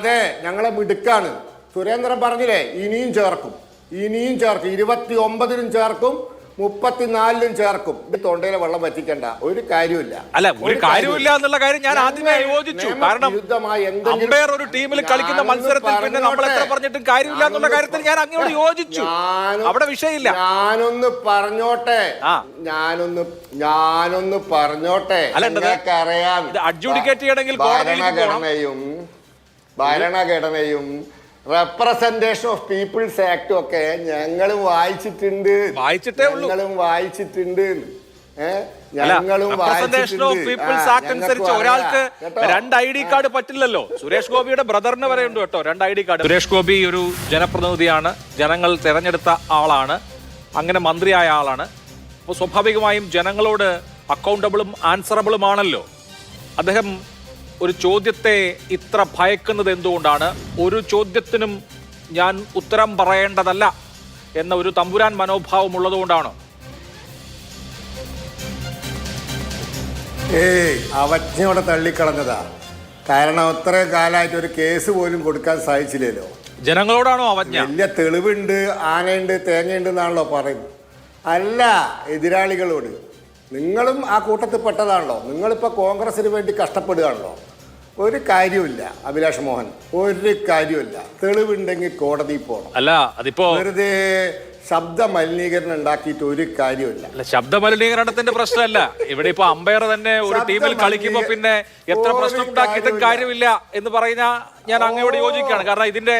അതെ ഞങ്ങളെ മിടുക്കാണ്. സുരേന്ദ്രൻ പറഞ്ഞില്ലേ ഇനിയും ചേർക്കും. ഇനിയും ചേർക്കും. ഇരുപത്തി ഒമ്പതിനും ചേർക്കും മുപ്പത്തിനാലിനും ചേർക്കും. ഇത് തൊണ്ടയിലെ വെള്ളം വറ്റിക്കണ്ട. ഒരു കാര്യമില്ല അല്ല ഒരു കാര്യമില്ല എന്നുള്ള കാര്യം ഞാൻ ആദ്യമേ യോജിച്ചു. കാരണം യുദ്ധമായി എന്തെങ്കിലും- അമ്പയർ ഒരു ടീമിൽ കളിക്കുന്ന മത്സരത്തിൽ പിന്നെ നമ്മൾ എത്ര പറഞ്ഞിട്ടും കാര്യമില്ല എന്നുള്ള കാര്യത്തിൽ ഞാൻ അങ്ങോട്ട് യോജിച്ചു. അവിടെ വിഷയമില്ല. ഞാനൊന്ന് പറഞ്ഞോട്ടെ? ഞാനൊന്ന് ഞാനൊന്ന് പറഞ്ഞോട്ടെ? അല്ല? അറിയാം അഡ്ജുഡിക്കേറ്റ് ചെയ്യണമെങ്കിൽ കോടതിയിലേക്ക് പോകണം. ഭരണഘടനയും റെപ്രസെന്റേഷൻ ഓഫ് പീപ്പിൾസ് ആക്ട് ഒക്കെ ഞങ്ങളും വായിച്ചിട്ടുണ്ട്. വായിച്ചിട്ടേ ഉള്ളൂ. ഞങ്ങളും വായിച്ചിട്ടുണ്ട്. അനുസരിച്ച് ഒരാൾക്ക് രണ്ട് ഐ ഡി കാർഡ് പറ്റില്ലല്ലോ. സുരേഷ് ഗോപിയുടെ ബ്രദറിന് വരെ ഉണ്ട് കേട്ടോ രണ്ട് I D card. Suresh Gopi ഒരു ജനപ്രതിനിധിയാണ്. ജനങ്ങൾ തെരഞ്ഞെടുത്ത ആളാണ്. അങ്ങനെ മന്ത്രിയായ ആളാണ്. അപ്പോൾ സ്വാഭാവികമായും ജനങ്ങളോട് അക്കൗണ്ടബിളും ആൻസറബിളും ആണല്ലോ. അദ്ദേഹം ഒരു ചോദ്യത്തെ ഇത്ര ഭയക്കുന്നത് എന്തുകൊണ്ടാണ്? ഒരു ചോദ്യത്തിനും ഞാൻ ഉത്തരം പറയേണ്ടതല്ല എന്ന ഒരു തമ്പുരാൻ മനോഭാവം ഉള്ളതുകൊണ്ടാണോ? ഏയ് അവജ്ഞയോടെ തള്ളിക്കളഞ്ഞതാ. കാരണം അത്രയും കാലമായിട്ട് ഒരു കേസ് പോലും കൊടുക്കാൻ സാധിച്ചില്ലല്ലോ. ജനങ്ങളോടാണോ അവജ്ഞ? വലിയ തെളിവുണ്ട് ആനയുണ്ട് തേങ്ങയുണ്ട് എന്നാണല്ലോ പറയുന്നത്. അല്ല എതിരാളികളോട്. നിങ്ങളും ആ കൂട്ടത്തിൽ പെട്ടതാണല്ലോ. നിങ്ങളിപ്പോൾ കോൺഗ്രസിന് വേണ്ടി കഷ്ടപ്പെടുകയാണല്ലോ. ഒരു കാര്യമില്ല അഭിലാഷ് മോഹൻ. ഒരു കാര്യമില്ല തെളിവുണ്ടെങ്കിൽ കോടതിയിൽ പോകണം അല്ല അതിപ്പോ വെറുതെ ശബ്ദ മലിനീകരണം ഉണ്ടാക്കിയിട്ട് ഒരു കാര്യമില്ല അല്ല ശബ്ദ മലിനീകരണത്തിന്റെ പ്രശ്നമല്ല. ഇവിടെ ഇപ്പൊ അമ്പയർ തന്നെ ഒരു ടീമിൽ കളിക്കുമ്പോ പിന്നെ എത്ര പ്രശ്നം ഉണ്ടാക്കിയിട്ടും കാര്യമില്ല എന്ന് പറയുന്ന ഞാൻ അങ്ങയോട് യോജിക്കുകയാണ്. കാരണം ഇതിന്റെ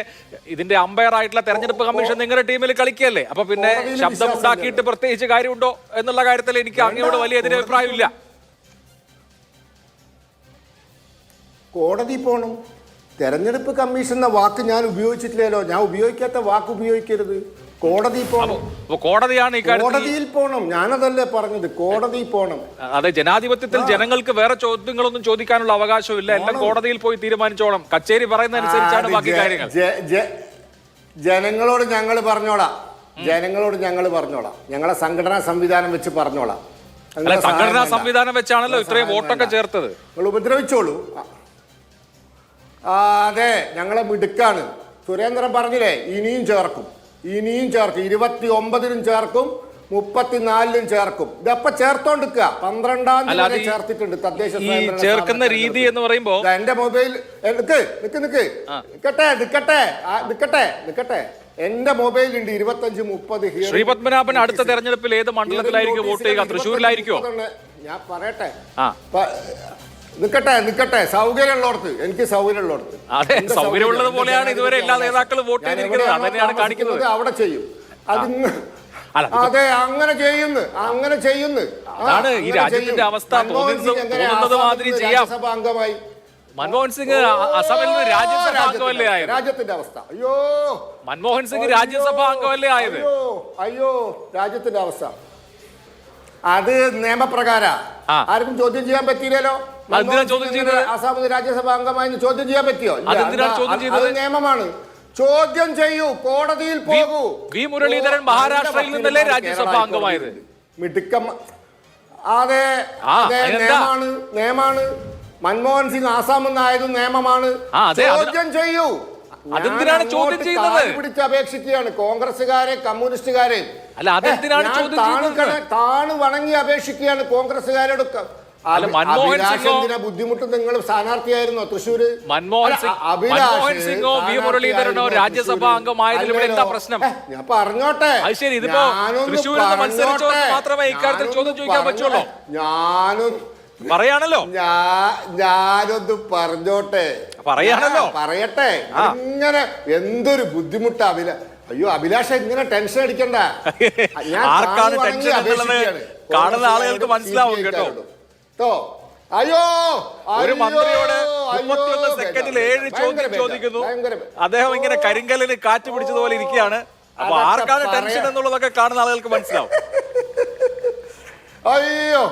ഇതിന്റെ അമ്പയർ ആയിട്ടുള്ള തെരഞ്ഞെടുപ്പ് കമ്മീഷൻ നിങ്ങളുടെ ടീമിൽ കളിക്കുകയല്ലേ? അപ്പൊ പിന്നെ ശബ്ദം ഉണ്ടാക്കിയിട്ട് പ്രത്യേകിച്ച് കാര്യമുണ്ടോ എന്നുള്ള കാര്യത്തിൽ എനിക്ക് അങ്ങയോട് വലിയ എതിരഭിപ്രായമില്ല. കോടതി പോകണം തെരഞ്ഞെടുപ്പ് കമ്മീഷൻ എന്ന വാക്ക് ഞാൻ ഉപയോഗിച്ചിട്ടില്ലല്ലോ. ഞാൻ ഉപയോഗിക്കാത്ത വാക്ക് ഉപയോഗിക്കരുത്. കോടതി പോകണം കോടതിയാണ് കോടതിയിൽ പോകണം ഞാനതല്ലേ പറഞ്ഞത്. കോടതി പോകണം അതെ ജനാധിപത്യത്തിൽ ജനങ്ങൾക്ക് വേറെ ചോദ്യങ്ങളൊന്നും ചോദിക്കാനുള്ള അവകാശമില്ല. എല്ലാം കോടതിയിൽ പോയി തീരുമാനിച്ചോളാം കച്ചേരി പറയുന്ന അനുസരിച്ചാണ് ബാക്കി കാര്യങ്ങൾ. ജനങ്ങളോട് ഞങ്ങൾ പറഞ്ഞോളാം. ജനങ്ങളോട് ഞങ്ങൾ പറഞ്ഞോളാം. ഞങ്ങളെ സംഘടനാ സംവിധാനം വെച്ച് പറഞ്ഞോളാം. സംഘടനാ സംവിധാനം വെച്ചാണല്ലോ ഇത്രയും വോട്ടൊക്കെ. ചേർത്തത്. നിങ്ങൾ ഉപദ്രവിച്ചോളൂ. അതെ ഞങ്ങളെ മിടുക്കാണ്. സുരേന്ദ്രൻ പറഞ്ഞില്ലേ ഇനിയും ചേർക്കും. ഇനിയും ചേർക്കും. ഇരുപത്തി ഒമ്പതിനും ചേർക്കും മുപ്പത്തിനാലിനും ചേർക്കും. ഇതപ്പൊ ചേർത്തോണ്ടിരിക്കുക പന്ത്രണ്ടാം തീയതി ചേർത്തിട്ടുണ്ട് തദ്ദേശ ചേർക്കുന്ന രീതി എന്ന് പറയുമ്പോ എന്റെ മൊബൈൽ നിക്ക് നിക്ക് നിക്ക്. നിക്കട്ടെ നിക്കട്ടെ. നിക്കട്ടെ നിക്കട്ടെ. എന്റെ മൊബൈലുണ്ട് ഇരുപത്തഞ്ച് മുപ്പത് ശ്രീ പത്മനാഭൻ അടുത്ത തെരഞ്ഞെടുപ്പിൽ ഏത് മണ്ഡലത്തിലായിരിക്കും വോട്ട് ചെയ്യുക തൃശ്ശൂരിലായിരിക്കും ഞാൻ പറയട്ടെ. നിക്കട്ടെ നിക്കട്ടെ. സൗകര്യമുള്ളവർക്ക് എനിക്ക് സൗകര്യമുള്ളവർക്ക്. അതെ, സൗകര്യമുള്ളത് പോലെയാണ് ഇതുവരെ എല്ലാ നേതാക്കളും വോട്ട് ചെയ്തിരിക്കുന്നത്. കാണിക്കുന്നത്. അവിടെ ചെയ്യും. അത് അതെ അങ്ങനെ ചെയ്യുന്നു അങ്ങനെ ചെയ്യുന്നു. അതാണ് ഈ രാജ്യത്തിന്റെ അവസ്ഥ. തോന്നുന്നത് മാതിരി ചെയ്യാം. അംഗമായി? മൻമോഹൻ സിംഗ് അസമിൽ നിന്ന് രാജ്യസഭ അംഗമല്ലേ ആയത്? രാജ്യത്തിന്റെ അവസ്ഥ. അയ്യോ. മൻമോഹൻ സിംഗ് രാജ്യസഭാ അംഗമല്ലേ ആയത്? അയ്യോ അയ്യോ രാജ്യത്തിന്റെ അവസ്ഥ. അത് നിയമപ്രകാര. ആർക്കും ചോദ്യം ചെയ്യാൻ പറ്റിയില്ലല്ലോ. അതെന്തിനാ ചോദ്യം ചെയ്തത്? ആസാമിൽ രാജ്യസഭാ അംഗമായി ചോദ്യം ചെയ്യാൻ പറ്റിയോ. അതെന്തിനാണ് ചോദ്യം അത് നിയമമാണ്. ചോദ്യം ചെയ്യൂ കോടതിയിൽ പോകൂ. വി. മുരളീധരൻ മഹാരാഷ്ട്രയിൽ നിന്നല്ലേ രാജ്യസഭാ അംഗമായത്? മിടുക്കം. അതെ നിയമാണ് നിയമമാണ് നിയമമാണ്. മൻമോഹൻ സിംഗ് ആസാം എന്നായത് നിയമമാണ്. ചോദ്യം ചെയ്യൂ. അതെന്തിനാണ് ചോദ്യം ചെയ്യുന്നത്? പിടിച്ച് അപേക്ഷിക്കുകയാണ്. കോൺഗ്രസ്സുകാരെ കമ്മ്യൂണിസ്റ്റുകാരെ. അല്ല, അതെന്തിനാണ് ചോദ്യം താണു ചെയ്യുന്നത്? വണങ്ങി അപേക്ഷിക്കുകയാണ് കോൺഗ്രസ്സുകാരോട് അല്ല, മൻമോഹൻ സിംഗോ- ബുദ്ധിമുട്ട് നിങ്ങൾ സ്ഥാനാർത്ഥിയായിരുന്നോ തൃശ്ശൂര് മൻമോഹൻ മൻമോഹൻ സിംഗോ വി മുരളീധരനോ രാജ്യസഭാ? അംഗമായതിൽ ഇവിടെ എന്താ പ്രശ്നം? ഞാൻ പറഞ്ഞോട്ടെ അത് ശരി, ഇതിപ്പോ തൃശ്ശൂരിൽ മത്സരിച്ചവർക്ക് മാത്രമേ ഇക്കാര്യത്തിൽ ചോദ്യം ചോദിക്കാൻ പറ്റുള്ളൂ. ഞാനും പറയാണല്ലോ ഞാനൊന്ന് പറഞ്ഞോട്ടെ പറയാണല്ലോ. പറയട്ടെ. ഇങ്ങനെ എന്തൊരു ബുദ്ധിമുട്ടാ അഭില അയ്യോ അഭിലാഷ ഇങ്ങനെ ടെൻഷൻ അടിക്കണ്ട ആർക്കാണ് ടെൻഷൻ കാണുന്ന ആളുകൾക്ക് മനസ്സിലാവും കേട്ടോ. കേട്ടോ? അയ്യോ ഒരു മന്ത്രിയോട് മുപ്പത്തിയൊന്ന് സെക്കൻഡിൽ ഏഴ് ചോദ്യം ചോദിക്കുന്നു. അദ്ദേഹം ഇങ്ങനെ കരിങ്കലിന് കാറ്റ് പിടിച്ചതുപോലെ ഇരിക്കുകയാണ്. അപ്പൊ ആർക്കാണ് ടെൻഷൻ എന്നുള്ളതൊക്കെ കാണുന്ന ആളുകൾക്ക് മനസ്സിലാവും. അയ്യോ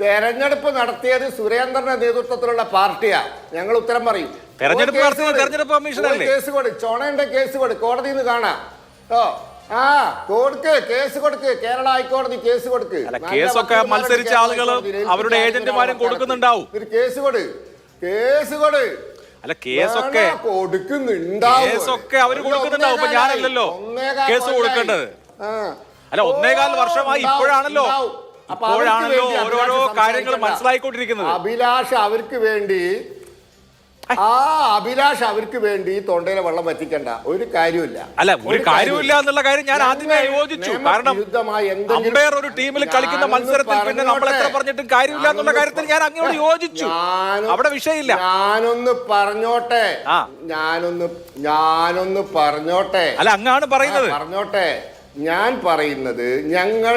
തെരഞ്ഞെടുപ്പ് നടത്തിയത് സുരേന്ദ്രന്റെ നേതൃത്വത്തിലുള്ള പാർട്ടിയാ. ഞങ്ങൾ ഉത്തരം പറയും. തെരഞ്ഞെടുപ്പ് കൊടു. കേസ് കൊടു ചൊണയുടെ കേസ് കൊടു കോടതിയിൽ നിന്ന് കാണാം. ഓ ആ കൊടുക്ക് കേസ് കൊടുക്ക് കേരള ഹൈക്കോടതി കേസ് കൊടുക്ക് അല്ല, നല്ല കേസൊക്കെ മത്സരിച്ച ആളുകൾ അവരുടെ ഏജന്റുമാരും കൊടുക്കുന്നുണ്ടാവും. ഒരു കേസ് കൊടു കേസ് കൊടു അല്ല കേസൊക്കെ വേണ, കൊടുക്കുന്നുണ്ടാവും കേസൊക്കെ അവർ ഒരു കൊടുക്കുന്നുണ്ടാവും. ഇപ്പൊ ഒന്നേകാലായി. ഞാനല്ലല്ലോ കേസ്. കൊടുക്കേണ്ടത്. അല്ല, ഒന്നേകാൽ വർഷമായി ഇപ്പോഴാണല്ലോ ഉണ്ടാവും. അപ്പൊ അവർക്ക് ഇപ്പോഴാണല്ലോ വേണ്ടി ഓരോരോ കാര്യങ്ങൾ. മനസ്സിലായിക്കൊണ്ടിരിക്കുന്നത് അഭിലാഷ് അവർക്ക് വേണ്ടി ആ അഭിലാഷ് അവർക്ക് വേണ്ടി തൊണ്ടയിലെ വെള്ളം വറ്റിക്കണ്ട. ഒരു കാര്യമില്ല അല്ല ഒരു കാര്യമില്ല എന്നുള്ള കാര്യം ഞാൻ ആദ്യമേ യോജിച്ചു. കാരണം അമ്പയർ ഒരു ടീമിൽ കളിക്കുന്ന മത്സരത്തിൽ പിന്നെ നമ്മൾ എത്ര പറഞ്ഞിട്ടും കാര്യമില്ല എന്നുള്ള കാര്യത്തിൽ ഞാൻ അങ്ങോട്ട് യോജിച്ചു. അവിടെ വിഷയമില്ല. ഞാനൊന്ന് പറഞ്ഞോട്ടെ. ഞാനൊന്ന് ഞാനൊന്ന് പറഞ്ഞോട്ടെ? അല്ല അങ്ങാണ് പറയുന്നത്. പറഞ്ഞോട്ടെ? ഞാൻ പറയുന്നത് ഞങ്ങൾ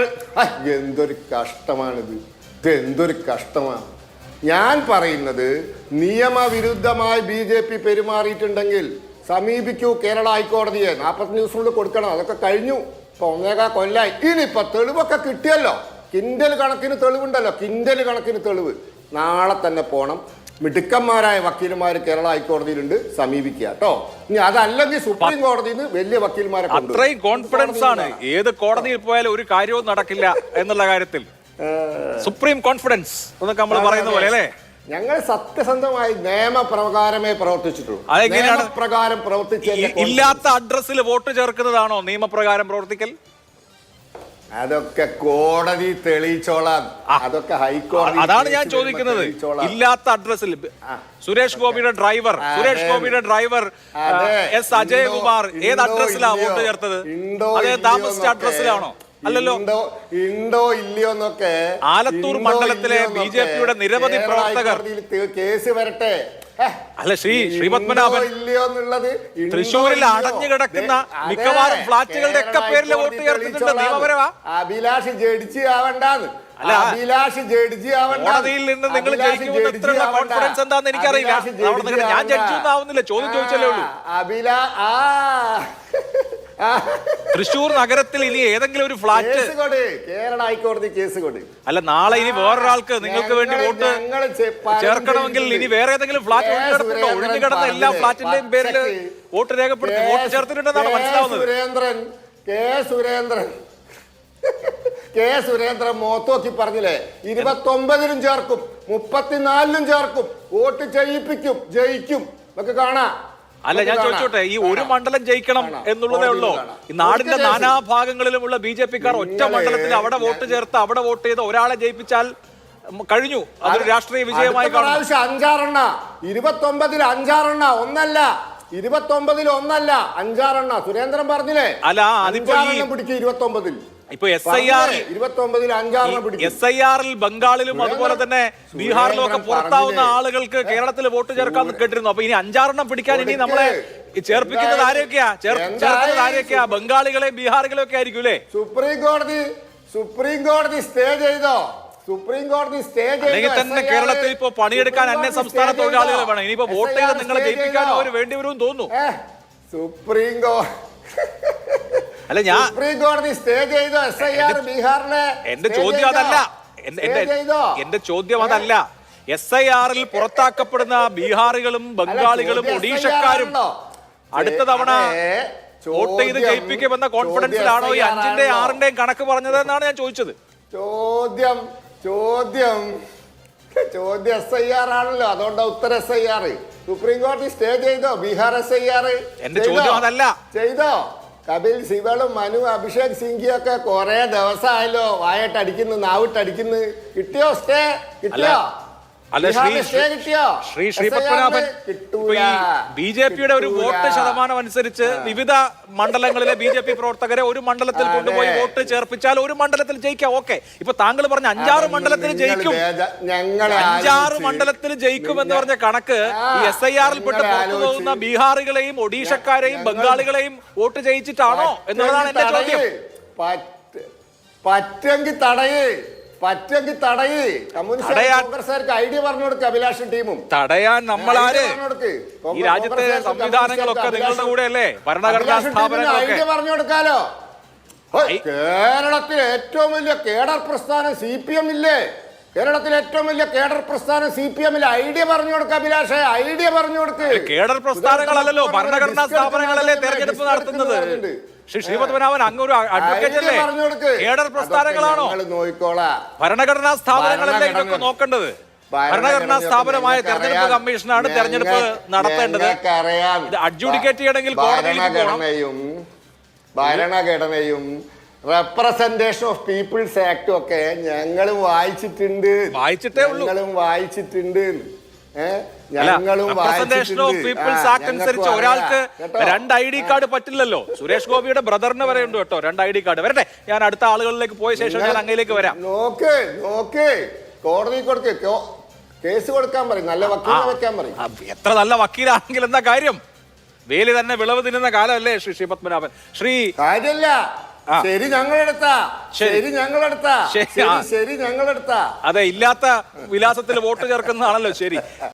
എന്തൊരു കഷ്ടമാണിത്. ഇത് എന്തൊരു കഷ്ടമാണ് ഞാൻ പറയുന്നത് നിയമവിരുദ്ധമായി ബി ജെ പി പെരുമാറിയിട്ടുണ്ടെങ്കിൽ സമീപിക്കൂ കേരള ഹൈക്കോടതിയെ. നാൽപ്പത്തഞ്ച് ദിവസത്തിനുള്ളിൽ കൊടുക്കണം. അതൊക്കെ കഴിഞ്ഞു. ഇപ്പൊ ഒന്നേകാ കൊല്ലായി. ഇനിയിപ്പൊ തെളിവൊക്കെ കിട്ടിയല്ലോ. കിൻഡൽ കണക്കിന് തെളിവുണ്ടല്ലോ. കിൻഡൽ കണക്കിന് തെളിവ്. നാളെ തന്നെ പോണം. മിടുക്കന്മാരായ വക്കീലന്മാർ കേരള ഹൈക്കോടതിയിലുണ്ട്. സമീപിക്കുക കേട്ടോ. ഇനി അതല്ലെങ്കിൽ സുപ്രീം കോടതിയിൽ നിന്ന് വലിയ വക്കീൽമാരെ. അത്രയും കോൺഫിഡൻസ് ആണ്. ഏത് കോടതിയിൽ പോയാലും ഒരു കാര്യവും നടക്കില്ല എന്നുള്ള കാര്യത്തിൽ. സുപ്രീം കോൺഫിഡൻസ് എന്നൊക്കെ നമ്മൾ പറയുന്ന പോലെ അല്ലേ? ഞങ്ങൾ സത്യസന്ധമായി നിയമപ്രകാരമേ പ്രവർത്തിച്ചിട്ടുള്ളൂ. അതെങ്ങനെയാണ്? പ്രകാരം പ്രവർത്തിച്ച ഇല്ലാത്ത അഡ്രസ്സിൽ വോട്ട് ചേർക്കുന്നതാണോ നിയമപ്രകാരം പ്രവർത്തിക്കൽ? അതൊക്കെ കോടതി തെളിയിച്ചോളാം. അതൊക്കെ ഹൈക്കോടതി അതാണ് ഞാൻ ചോദിക്കുന്നത്. ഇല്ലാത്ത അഡ്രസ്സിൽ സുരേഷ് ഗോപിയുടെ ഡ്രൈവർ സുരേഷ് ഗോപിയുടെ ഡ്രൈവർ. എസ് അജയകുമാർ ഏത് അഡ്രസ്സിലാണ് വോട്ട് ചേർത്തത്? അതേ താമസിച്ച അഡ്രസ്സിലാണോ? അല്ലല്ലോ. ഇണ്ടോ ഇല്ലയോ എന്നൊക്കെ ആലത്തൂർ മണ്ഡലത്തിലെ ബി ജെ പിയുടെ നിരവധി പ്രവർത്തകർ. കേസ് വരട്ടെ. അല്ല ശ്രീ ശ്രീപത്മനാഭൻ തൃശ്ശൂരിൽ അടഞ്ഞു കിടക്കുന്ന മിക്കവാറും ഫ്ളാറ്റുകളുടെ ഒക്കെ പേരിൽ വോട്ട് ചേർത്തിട്ടുണ്ട്. നിയമപരമാ? അഭിലാഷ് ജഡ്ജി ആവണ്ടാന്ന്. അല്ല, അഭിലാഷ് ജഡ്ജി ആവണ്ട കോടതിയിൽ നിന്ന് നിങ്ങൾ ജയിക്കുമെന്ന് ഇത്രയുള്ള കോൺഫിഡൻസ് എന്താന്ന് എനിക്കറിയില്ല. ഞാൻ ജഡ്ജി ഒന്നും ആവുന്നില്ല. ചോദ്യം ചോദിച്ചല്ലേ ഉള്ളൂ. അഭിലാ ആ ആ. തൃശ്ശൂർ നഗരത്തിൽ ഇനി ഏതെങ്കിലും ഒരു ഫ്ലാറ്റ് കേസ് കേരള ഹൈക്കോടതി കേസ് കൊണ്ട് അല്ല നാളെ ഇനി വേറൊരാൾക്ക് നിങ്ങൾക്ക് വേണ്ടി വോട്ട് ഞങ്ങൾ ചെ- പലരും ചേർക്കണമെങ്കിൽ ഇനി വേറെ ഏതെങ്കിലും ഫ്ലാറ്റ് കെ. ഒഴിഞ്ഞു സുരേന്ദ്രൻ കിടന്ന എല്ലാ പറഞ്ഞില്ലേ, ഫ്ളാറ്റിന്റെയും പേരിൽ പച്ചക്ക് വോട്ട് രേഖപ്പെടുത്തി വോട്ട്. ചേർത്തിട്ടുണ്ടെന്നാണ് കെ. മനസ്സിലാവുന്നത് സുരേന്ദ്രൻ കെ സുരേന്ദ്രൻ കെ സുരേന്ദ്രൻ മോത്തോക്കി പറഞ്ഞില്ലേ ഇരുപത്തൊമ്പതിനും ചേർക്കും മുപ്പത്തിനാലിനും ചേർക്കും വോട്ട് ചെയ്യിപ്പിക്കും ജയിക്കും നമുക്ക് കാണാം അല്ല ഞാൻ ചോദിച്ചോട്ടെ ഈ ഒരു മണ്ഡലം ജയിക്കണം എന്നുള്ളതേ ഉള്ളൂ. നാടിന്റെ നാനാ നാനാഭാഗങ്ങളിലുമുള്ള ബി ജെ പിക്കാർ ഒറ്റ മണ്ഡലത്തിൽ അവിടെ വോട്ട് ചേർത്ത് അവിടെ വോട്ട് ചെയ്ത് ഒരാളെ ജയിപ്പിച്ചാൽ കഴിഞ്ഞു. അതൊരു രാഷ്ട്രീയ വിജയമായി പ്രാവശ്യം അഞ്ചാറെണ്ണ. ഇരുപത്തൊമ്പതിൽ അഞ്ചാറെണ്ണ ഒന്നല്ല. ഇരുപത്തൊമ്പതിൽ ഒന്നല്ല അഞ്ചാറെണ്ണ. സുരേന്ദ്രൻ പറഞ്ഞില്ലേ? അല്ല, അതിപ്പോ പിടിക്കും ഇരുപത്തൊമ്പതിൽ. ഇപ്പൊ എസ് ഐ ആർ ഇരുപത്തി ഒമ്പതിൽ പിടിക്കും. എസ് ഐ ആറിൽ ബംഗാളിലും അതുപോലെ തന്നെ ബീഹാറിലും ഒക്കെ പുറത്താവുന്ന ആളുകൾക്ക് കേരളത്തിൽ വോട്ട് ചേർക്കാൻ കേട്ടിരുന്നു അപ്പൊ ഇനി അഞ്ചാറെണ്ണം പിടിക്കാൻ ഇനി നമ്മളെ ചേർപ്പിക്കുന്നത് ആരൊക്കെയാ? ചേർക്കുന്നത് ആരെയൊക്കെയാ ബംഗാളികളെ ബീഹാറികളെ ഒക്കെ ആയിരിക്കും അല്ലേ? സുപ്രീം കോടതി സുപ്രീം കോടതി സ്റ്റേ ചെയ്തോ? സുപ്രീം കോടതി സ്റ്റേ അല്ലെങ്കിൽ തന്നെ കേരളത്തിൽ ഇപ്പൊ പണിയെടുക്കാൻ അന്യ സംസ്ഥാന തൊഴിലാളികൾ? വേണം. ഇനിയിപ്പോ വോട്ട് ചെയ്ത് നിങ്ങളെ ജയിപ്പിക്കാൻ അവർ വേണ്ടി വരുമെന്ന് തോന്നുന്നു. സുപ്രീം കോടതി അല്ല ഞാൻ സുപ്രീം കോടതി സ്റ്റേ ചെയ്തോ? എസ് ഐ ആർ ബീഹാറിലെ എന്റെ ചോദ്യം അതല്ല. എന്റെ ചോദ്യം അതല്ല. എസ് ഐ ആറിൽ പുറത്താക്കപ്പെടുന്ന ബീഹാറികളും ബംഗാളികളും ഒഡീഷക്കാരും അടുത്ത തവണ വോട്ട് ചെയ്ത് ജയിപ്പിക്കുമെന്ന കോൺഫിഡൻസിലാണോ ഈ അഞ്ചിന്റെ ആറിന്റെയും കണക്ക് പറഞ്ഞത് എന്നാണ് ഞാൻ ചോദിച്ചത്. ചോദ്യം ചോദ്യം. ചോദ്യം എസ് ഐ ആർ ആണല്ലോ. അതുകൊണ്ട് ഉത്തര എസ് ഐ ആർ സുപ്രീം കോടതി സ്റ്റേ ചെയ്തോ? ബീഹാർ എസ് ഐ ആർ എന്റെ ചോദ്യം അതല്ല. ചെയ്തോ? കപിൽ ശിവളും മനു അഭിഷേക് സിംഗിയൊക്കെ കൊറേ ദിവസമായല്ലോ വായട്ടടിക്കുന്നു നാവിട്ടടിക്കുന്നു. കിട്ടിയോ സ്റ്റേ? കിട്ടിയോ? അല്ല ശ്രീ ശ്രീ ശ്രീ പത്മനാഭൻ ബി ജെ പിയുടെ ഒരു വോട്ട് ശതമാനം അനുസരിച്ച് വിവിധ മണ്ഡലങ്ങളിലെ ബി ജെ പി പ്രവർത്തകരെ ഒരു മണ്ഡലത്തിൽ കൊണ്ടുപോയി വോട്ട് ചേർപ്പിച്ചാൽ ഒരു മണ്ഡലത്തിൽ ജയിക്കാം. ഓക്കെ. ഇപ്പൊ താങ്കൾ പറഞ്ഞ അഞ്ചാറ് മണ്ഡലത്തിൽ ജയിക്കും. അഞ്ചാറ് മണ്ഡലത്തിൽ ജയിക്കും എന്ന് പറഞ്ഞ കണക്ക് ഈ എസ് ഐ ആറിൽ പെട്ട് പുറത്തു പോകുന്ന ബീഹാറികളെയും ഒഡീഷക്കാരെയും ബംഗാളികളെയും വോട്ട് ജയിച്ചിട്ടാണോ? എന്നുള്ളതാണ് എന്റെ ചോദ്യം. പറ്റെങ്കിൽ തടയേ. പറ്റെങ്കിൽ തടയേ. കമ്മ്യൂണിസ്റ്റ് കോൺഗ്രസ്സുകാർക്ക് ഐഡിയ പറഞ്ഞു കൊടുക്കുക അഭിലാഷൻ ടീമും. തടയാൻ നമ്മളാര്. ഈ രാജ്യത്തെ സംവിധാനങ്ങളൊക്കെ നിങ്ങളുടെ കൂടെ അല്ലേ? ഭരണഘടനാ സ്ഥാപനങ്ങളൊക്കെ. ഐഡിയ പറഞ്ഞു കൊടുക്കാലോ. കേരളത്തിലെ ഏറ്റവും വലിയ കേഡർ പ്രസ്ഥാനം സി പി എം ഇല്ലേ? കേരളത്തിലെ ഏറ്റവും വലിയ കേഡർ പ്രസ്ഥാനം സി പി എമ്മിൽ ഐഡിയ പറഞ്ഞു കൊടുക്ക അഭിലാഷ ഐഡിയ പറഞ്ഞു കൊടുക്ക്. കേഡർ പ്രസ്ഥാനങ്ങളല്ലല്ലോ ഭരണഘടനാ സ്ഥാപനങ്ങളല്ലേ തെരഞ്ഞെടുപ്പ് നടത്തുന്നത്? ശ്രീ ശ്രീപത്മനാഭൻ അങ്ങ് ഒരു അഡ്വക്കേറ്റ് അല്ലേ? പറഞ്ഞു കേഡർ പ്രസ്ഥാനങ്ങളാണോ? ഭരണഘടനാ സ്ഥാപനങ്ങളല്ലേ ഇതൊക്കെ. നോക്കേണ്ടത്? ഭരണഘടനാ സ്ഥാപനമായ തെരഞ്ഞെടുപ്പ് കമ്മീഷനാണ് തെരഞ്ഞെടുപ്പ് നടത്തേണ്ടത്. അഡ്ജുഡിക്കേറ്റ് ഇത് ചെയ്യണമെങ്കിൽ. ഭരണഘടനയും ഭരണഘടനയും റെപ്രസെന്റേഷൻ ഓഫ് പീപ്പിൾസ് ആക്ട് ഒക്കെ ഞങ്ങളും വായിച്ചിട്ടുണ്ട്. വായിച്ചിട്ടേ ഉള്ളൂ. ഞങ്ങളും വായിച്ചിട്ടുണ്ട്. അനുസരിച്ച് ഒരാൾക്ക് രണ്ട് ഐ ഡി കാർഡ് പറ്റില്ലല്ലോ. സുരേഷ് ഗോപിയുടെ ബ്രദറിന് വരെ ഉണ്ട് കേട്ടോ രണ്ട് ഐ ഡി കാർഡ്. വരട്ടെ ഞാൻ അടുത്ത ആളുകളിലേക്ക് പോയ ശേഷം ഞാൻ അങ്ങയിലേക്ക് വരാം. നോക്ക് നോക്ക്. കോടതി കൊടുക്ക്. കേസ് കൊടുക്കാൻ പറയും. നല്ല വക്കീലിനെ വെക്കാൻ പറയും. എത്ര നല്ല വക്കീലാണെങ്കിൽ എന്താ കാര്യം? വേലി തന്നെ വിളവ് തിന്നുന്ന കാലമല്ലേ ശ്രീ ശ്രീ പത്മനാഭൻ. ശ്രീ കാര്യല്ല. ആ. ശരി ഞങ്ങളെടുത്താ. ശരി. ഞങ്ങളെടുത്താ. ശരി ഞങ്ങളെടുത്താ. അതെ ഇല്ലാത്ത വിലാസത്തിൽ വോട്ട് ചേർക്കുന്നതാണല്ലോ ശരി.